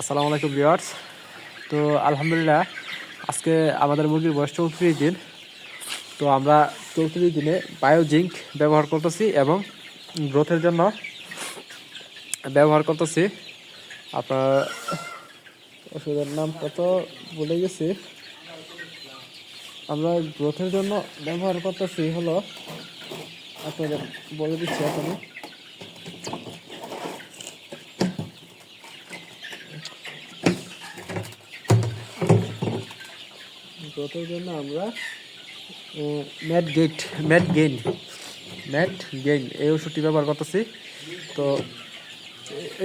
আসসালামু আলাইকুম, ভিউয়ার্স। তো আলহামদুলিল্লাহ, আজকে আমাদের মুরগির বয়স চৌত্রিশ দিন। তো আমরা চৌত্রিশ দিনে বায়োজিঙ্ক ব্যবহার করতেছি এবং গ্রোথের জন্য ব্যবহার করতেছি। আপনার ওষুধের নাম কত বলে গেছি? আমরা গ্রোথের জন্য ব্যবহার করতেছি হলো, আপনাদের বলে দিচ্ছি এখনই। গ্রোথের জন্য আমরা mat get mat gain mat gain, এই ওষুধটি ব্যবহার করতেছি। তো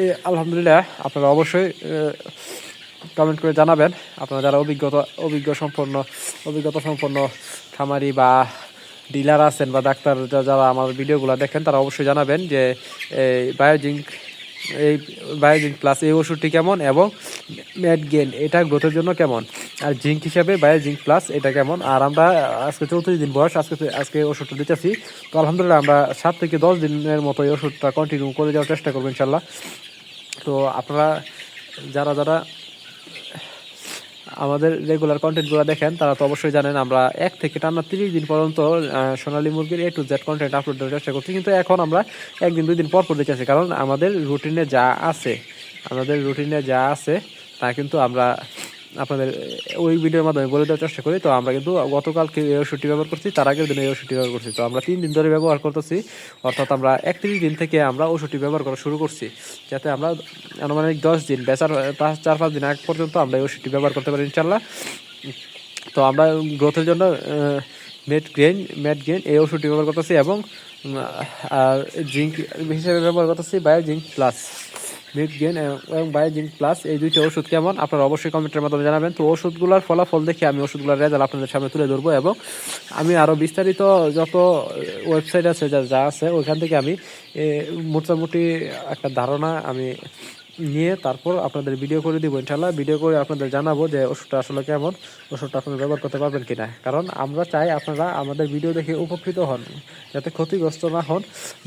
এই আলহামদুলিল্লাহ, আপনারা অবশ্যই কমেন্ট করে জানাবেন। আপনারা যারা অভিজ্ঞতা, অভিজ্ঞ সম্পন্ন, অভিজ্ঞতা সম্পন্ন খামারি বা ডিলার আছেন বা ডাক্তার যারা আমার ভিডিওগুলো দেখেন, তারা অবশ্যই জানাবেন যে এই বায়োজিঙ্ক এই বায়োজিঙ্ক প্লাস এই ওষুধটি কেমন এবং ম্যাট গেন এটা গ্রোথের জন্য কেমন? আর জিঙ্ক হিসাবে বায়োজিঙ্ক প্লাস এটা কেমন? আর আমরা আজকে চৌত্রিশ দিন বয়স, আজকে আজকে ওষুধটা দিতেছি। তো আলহামদুলিল্লাহ আমরা সাত থেকে দশ দিনের মতো এই ওষুধটা কন্টিনিউ করে যাওয়ার চেষ্টা করব ইনশাল্লাহ তো আপনারা, যারা যারা আমাদের রেগুলার কন্টেন্টগুলো দেখেন, তারা তো অবশ্যই জানেন আমরা এক থেকে টানা তিরিশ দিন পর্যন্ত সোনালি মুরগির A to Z content upload দেওয়ার চেষ্টা করছি, কিন্তু এখন আমরা একদিন, দুই দিন পর পর দিতেছি কারণ আমাদের রুটিনে যা আছে, আমাদের রুটিনে যা আছে, তা কিন্তু আমরা আপনাদের ওই ভিডিওর মাধ্যমে বলে দেওয়ার চেষ্টা করি। তো আমরা কিন্তু গতকালকে এই ওষুধটি ব্যবহার করছি, তার আগের দিনে এই ওষুধটি ব্যবহার করছি। তো আমরা তিন দিন ধরে ব্যবহার করতেছি, অর্থাৎ আমরা একত্রিশ দিন থেকে আমরা ওষুধটি ব্যবহার করা শুরু করছি। যাতে আমরা আনুমানিক দশ দিন, বেচার, চার, পাঁচ দিন আগ পর্যন্ত আমরা এই ওষুধটি ব্যবহার করতে পারি ইনশাল্লাহ তো আমরা গ্রোথের জন্য মেট গ্রেন, ম্যাট গ্রেন এই ওষুধটি ব্যবহার করতেছি এবং জিঙ্ক হিসেবে ব্যবহার করতেছি bio zinc plus. Meat gain এবং বায়ো জিঙ্ক প্লাস এই দুইটা ওষুধ কেমন? আপনারা অবশ্যই কমেন্টের মাধ্যমে জানাবেন। তো ওষুধগুলোর ফলাফল দেখে আমি ওষুধগুলোর রেজাল্ট আপনাদের সামনে তুলে ধরবো এবং আমি আরও বিস্তারিত যত ওয়েবসাইট আছে, যা যা আছে, ওইখান থেকে আমি মোটামুটি একটা ধারণা আমি নিয়ে তারপর আপনাদের ভিডিও করে দিব ইনশাল্লাহ ভিডিও করে আপনাদের জানাব যে ওষুধটা আসলে কেমন, ওষুধটা আপনারা ব্যবহার করতে পারবেন কিনা। কারণ আমরা চাই আপনারা আমাদের ভিডিও দেখে উপকৃত হন, যাতে ক্ষতিগ্রস্ত না হন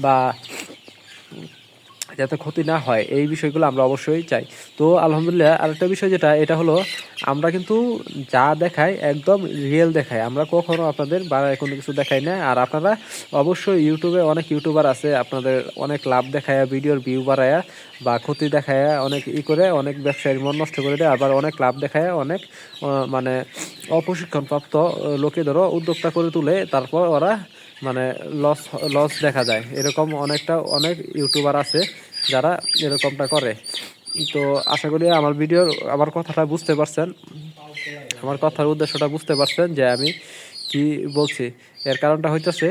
বা যাতে ক্ষতি না হয়, এই বিষয়গুলো আমরা অবশ্যই চাই। তো আলহামদুলিল্লাহ, আরেকটা বিষয় যেটা, এটা হলো আমরা কিন্তু যা দেখাই একদম রিয়েল দেখাই। আমরা কখনো আপনাদের বাড়ায় কোনো কিছু দেখাই না। আর আপনারা অবশ্যই ইউটিউবে অনেক ইউটিউবার আছে, আপনাদের অনেক লাভ দেখায়, ভিডিওর ভিউ বাড়ায়া বা ক্ষতি দেখায়, অনেক ই করে, অনেক ব্যবসায়ীর মন নষ্ট করে দেয়, আবার অনেক লাভ দেখায়, অনেক মানে অপ্রশিক্ষণপ্রাপ্ত লোকেদেরও উদ্যোক্তা করে তুলে, তারপর ওরা মানে লস লস দেখা যায়। এরকম অনেকটা, অনেক ইউটিউবার আছে যারা এরকমটা করে। তো আশা করি আমার ভিডিও আমার কথাটা বুঝতে পারছেন। আমার কথার উদ্দেশ্যটা বুঝতে পারছেন যে আমি কি বলছি। এর কারণটা হইতেছে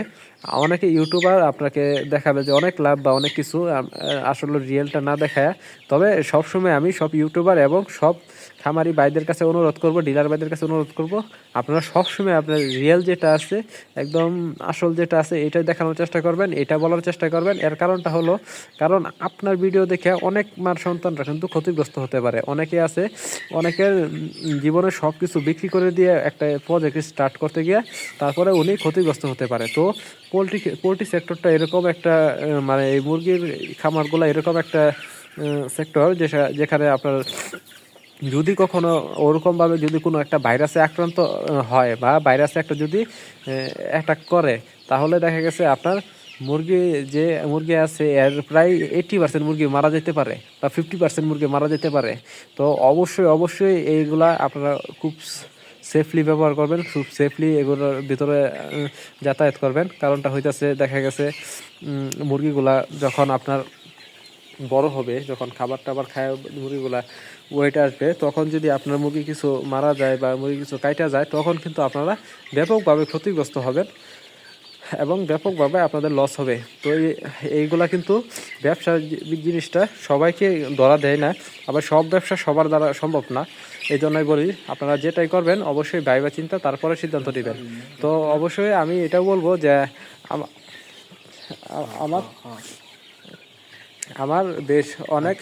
অনেকে ইউটিউবার আপনাকে দেখাবে যে অনেক লাভ বা অনেক কিছু আসলে রিয়েলটা না দেখায়। তবে সবসময় আমি সব ইউটিউবার এবং সব খামারি ভাইদের কাছে অনুরোধ করব ডিলার ভাইদের কাছে অনুরোধ করব, আপনারা সবসময় আপনার রিয়েল যেটা আছে, একদম আসল যেটা আছে এটা দেখানোর চেষ্টা করবেন, এটা বলার চেষ্টা করবেন। এর কারণটা হলো, কারণ আপনার ভিডিও দেখে অনেক মার সন্তানরা কিন্তু ক্ষতিগ্রস্ত হতে পারে। অনেকে আছে, অনেকের জীবনে সব কিছু বিক্রি করে দিয়ে একটা প্রজেক্ট স্টার্ট করতে গিয়ে তারপরে উনি ক্ষতিগ্রস্ত হতে পারে। তো পোলট্রি পোলট্রি সেক্টরটা এরকম একটা মানে এই মুরগির খামারগুলো এরকম একটা সেক্টর যেখানে আপনার যদি কখনো ওরকমভাবে যদি কোনো একটা ভাইরাসে আক্রান্ত হয় বা ভাইরাসে একটা যদি অ্যাটাক করে, তাহলে দেখা গেছে আপনার মুরগি যে মুরগি আছে, এর প্রায় এইটি পার্সেন্ট মুরগি মারা যেতে পারে বা ফিফটি পার্সেন্ট মুরগি মারা যেতে পারে। তো অবশ্যই অবশ্যই এইগুলা আপনারা খুব সেফলি ব্যবহার করবেন, খুব সেফলি এগুলোর ভিতরে যাতায়াত করবেন। কারণটা হইতেছে, দেখা গেছে মুরগিগুলা যখন আপনার বড় হবে, যখন খাবার টাবার খায়, মুরগিগুলা ওয়েট আসবে, তখন যদি আপনার মুরগি কিছু মারা যায় বা মুরগি কিছু কাইটা যায়, তখন কিন্তু আপনারা ব্যাপকভাবে ক্ষতিগ্রস্ত হবেন। এবং ব্যাপকভাবে আপনাদের লস হবে। তো এই- এইগুলা কিন্তু ব্যবসা জিনিসটা সবাইকে ধরা দেয় না আবার সব ব্যবসা সবার দ্বারা সম্ভব না। এই জন্যই বলি আপনারা যেটাই করবেন অবশ্যই ভাইবা চিন্তা তারপরে সিদ্ধান্ত নেবেন। তো অবশ্যই আমি এটাও বলব যে আমা- আমার আমার বেশ অনেক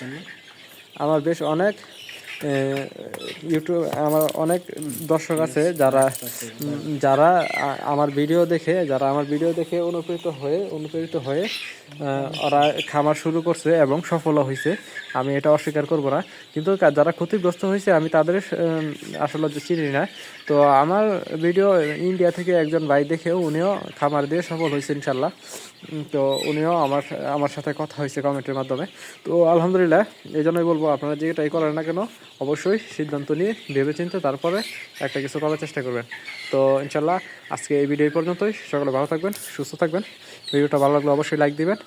আমার বেশ অনেক ইউটিউব আমার অনেক দর্শক আছে যারা যারা আমার ভিডিও দেখে, যারা আমার ভিডিও দেখে অনুপ্রেরিত হয়ে অনুপ্রেরিত হয়ে ওরা খামার শুরু করছে এবং সফল হয়েছে। আমি এটা অস্বীকার করব না। কিন্তু যারা ক্ষতিগ্রস্ত হয়েছে, আমি তাদের আসলে যে চিনি না। তো আমার ভিডিও ইন্ডিয়া থেকে একজন ভাই দেখেও উনিও খামার দিয়ে সফল হয়েছে ইনশাল্লাহ। তো উনিও আমার আমার সাথে কথা হয়েছে কমেন্টের মাধ্যমে। তো আলহামদুলিল্লাহ, এই জন্যই বলব, আপনারা যেটাই করেন না কেন অবশ্যই সিদ্ধান্ত নিয়ে ভেবেচিন্তে তারপরে একটা কিছু করার চেষ্টা করবেন। তো ইনশাল্লাহ আজকে এই ভিডিও পর্যন্তই। সকলে ভালো থাকবেন, সুস্থ থাকবেন। ভিডিওটা ভালো লাগলে অবশ্যই লাইক দিবেন।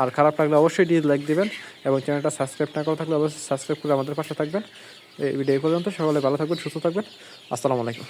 আর খারাপ লাগলে অবশ্যই ডিজ লাইক দিবেন। এবং চ্যানেলটা সাবস্ক্রাইব না করা থাকলে অবশ্যই সাবস্ক্রাইব করে আমাদের পাশে থাকবেন। এই ভিডিও পর্যন্ত। সকলে ভালো থাকবেন, সুস্থ থাকবেন। আসসালামু আলাইকুম।